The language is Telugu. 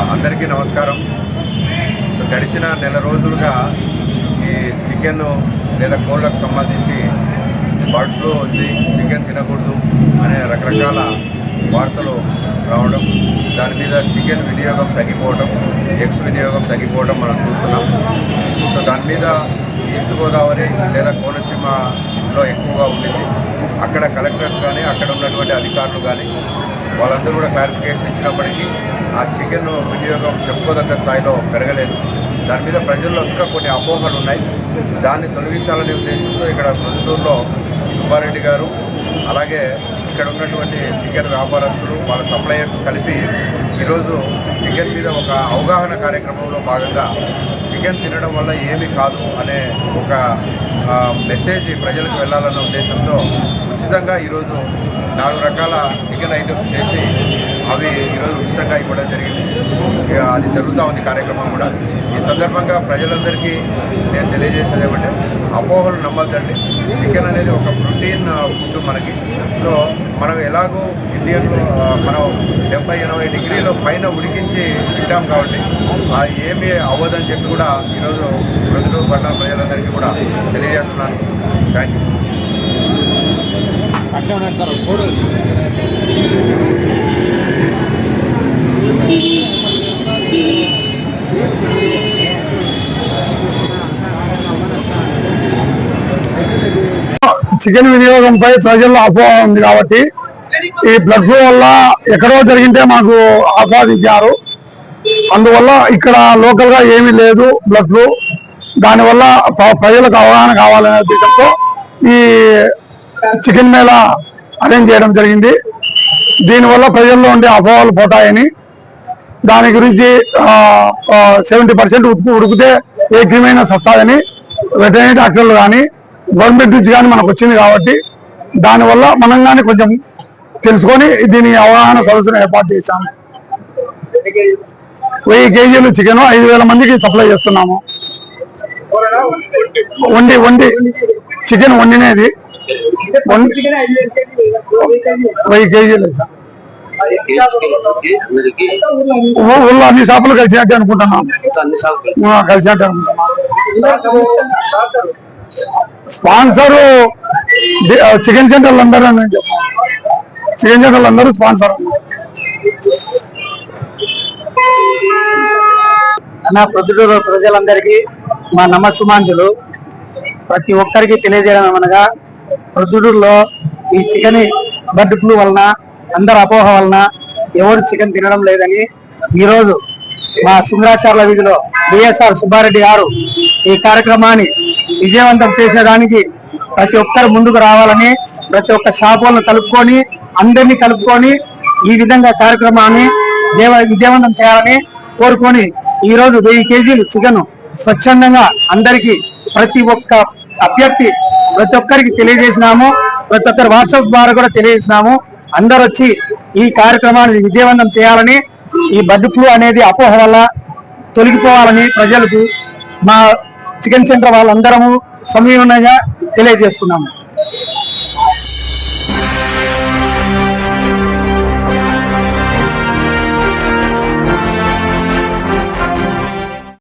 అందరికీ నమస్కారం. గడిచిన నెల రోజులుగా ఈ చికెన్ లేదా కోళ్ళకు సంబంధించి బర్డ్ ఫ్లూ ఉంది చికెన్ తినకూడదు అనే రకరకాల వార్తలు రావడం దాని మీద చికెన్ వినియోగం తగ్గిపోవడం ఎగ్స్ వినియోగం తగ్గిపోవడం మనం చూస్తున్నాం. సో దాని మీద ఈస్ట్ గోదావరి లేదా కోనసీమలో ఎక్కువగా ఉండింది. అక్కడ కలెక్టర్స్ కానీ అక్కడ ఉన్నటువంటి అధికారులు కానీ వాళ్ళందరూ కూడా క్లారిఫికేషన్ ఇచ్చినప్పటికీ ఆ చికెన్ వినియోగం చెప్పుకోదగ్గ స్థాయిలో పెరగలేదు. దాని మీద ప్రజల్లో ఇంకా కొన్ని అపోహలు ఉన్నాయి. దాన్ని తొలగించాలనే ఉద్దేశంతో ఇక్కడ ప్రొద్దుటూరులో సుబ్బారెడ్డి గారు అలాగే ఇక్కడ ఉన్నటువంటి చికెన్ వ్యాపారస్తులు వాళ్ళ సప్లయర్స్ కలిపి ఈరోజు చికెన్ మీద ఒక అవగాహన కార్యక్రమంలో భాగంగా చికెన్ తినడం వల్ల ఏమీ కాదు అనే ఒక మెసేజ్ ప్రజలకు వెళ్ళాలన్న ఉద్దేశంతో ఉచితంగా ఈరోజు నాలుగు రకాల చికెన్ ఐటమ్స్ చేసి అవి ఈరోజు ఉచితంగా ఇవ్వడం జరిగింది. అది జరుగుతూ ఉంది కార్యక్రమం కూడా. ఈ సందర్భంగా ప్రజలందరికీ నేను తెలియజేసేది ఏమంటే అపోహలు నమ్మద్దండి. చికెన్ అనేది ఒక ప్రోటీన్ ఫుడ్ మనకి. సో మనం ఎలాగో ఇండియన్ మనం డెబ్బై ఎనభై డిగ్రీల పైన ఉడికించి తింటాం కాబట్టి అది ఏమీ అవ్వదని చెప్పి కూడా ఈరోజు ప్రజలు పట్టణ ప్రజలందరికీ కూడా తెలియజేస్తున్నాను. థ్యాంక్ యూ అక్కడ ఉన్నాడు సార్ ఫోటోలు చికెన్ వినియోగంపై ప్రజల్లో అపోహ ఉంది కాబట్టి ఈ బ్లడ్ ఫ్లూ వల్ల ఎక్కడో జరిగింటే మాకు ఆస్వాదించారు అందువల్ల ఇక్కడ లోకల్గా ఏమీ లేదు బ్లడ్ ఫ్లూ. దానివల్ల ప్రజలకు అవగాహన కావాలనే ఉద్దేశంతో ఈ చికెన్ మేళ అరేంజ్ చేయడం జరిగింది. దీనివల్ల ప్రజల్లో ఉండే అపోహలు పోతాయని దాని గురించి సెవెంటీ పర్సెంట్ ఉడికితే ఏ క్రిమైనా సస్తాదని వెటర్నరీ డాక్టర్లు కానీ గవర్నమెంట్ నుంచి కానీ మనకు వచ్చింది కాబట్టి దానివల్ల మనం కానీ కొంచెం తెలుసుకొని దీని అవగాహన సదస్సును ఏర్పాటు చేశాము. వెయ్యి కేజీలు చికెన్ ఐదు వేల మందికి సప్లై చేస్తున్నాము. వండి వండి. చికెన్ వండినేది. వెయ్యి కేజీలు. ఊళ్ళో అన్ని షాపులు కలిసినట్టు అనుకుంటున్నాం. ఆ, కలిసినట్టు అనుకుంటున్నాం. స్పాన్సర్ చికెన్ సెంటర్లు అందరూ అని చికెన్ సెంటర్లు అందరూ స్పాన్సర్. అన్న ప్రొద్దుటూరు ప్రజలందరికీ మా నమస్సుమాంజులు. ప్రతి ఒక్కరికి తెలియజేయడం అనగా ప్రొద్దుటూరులో ఈ చికెన్ బర్డ్ ఫ్లూ వలన అందరి అపోహ వలన ఎవరు చికెన్ తినడం లేదని ఈరోజు మా సుందరాచార్ల వీధిలో బిఎస్ఆర్ సుబ్బారెడ్డి గారు ఈ కార్యక్రమాన్ని విజయవంతం చేసేదానికి ప్రతి ఒక్కరు ముందుకు రావాలని ప్రతి ఒక్క షాపులను కలుపుకొని అందరినీ కలుపుకొని ఈ విధంగా కార్యక్రమాన్ని విజయవంతం చేయాలని కోరుకొని ఈరోజు వెయ్యి కేజీలు చికెన్ స్వచ్ఛందంగా అందరికీ ప్రతి ఒక్క అభ్యర్థి ప్రతి ఒక్కరికి తెలియజేసినాము. ప్రతి ఒక్కరి వాట్సాప్ ద్వారా కూడా తెలియజేసినాము. అందరూ వచ్చి ఈ కార్యక్రమాన్ని విజయవంతం చేయాలని ఈ బర్డ్ ఫ్లూ అనేది అపోహ వల్ల తొలగిపోవాలని ప్రజలకు మా చికెన్ సెంటర్ వాళ్ళందరము సమయంగా తెలియజేస్తున్నాము.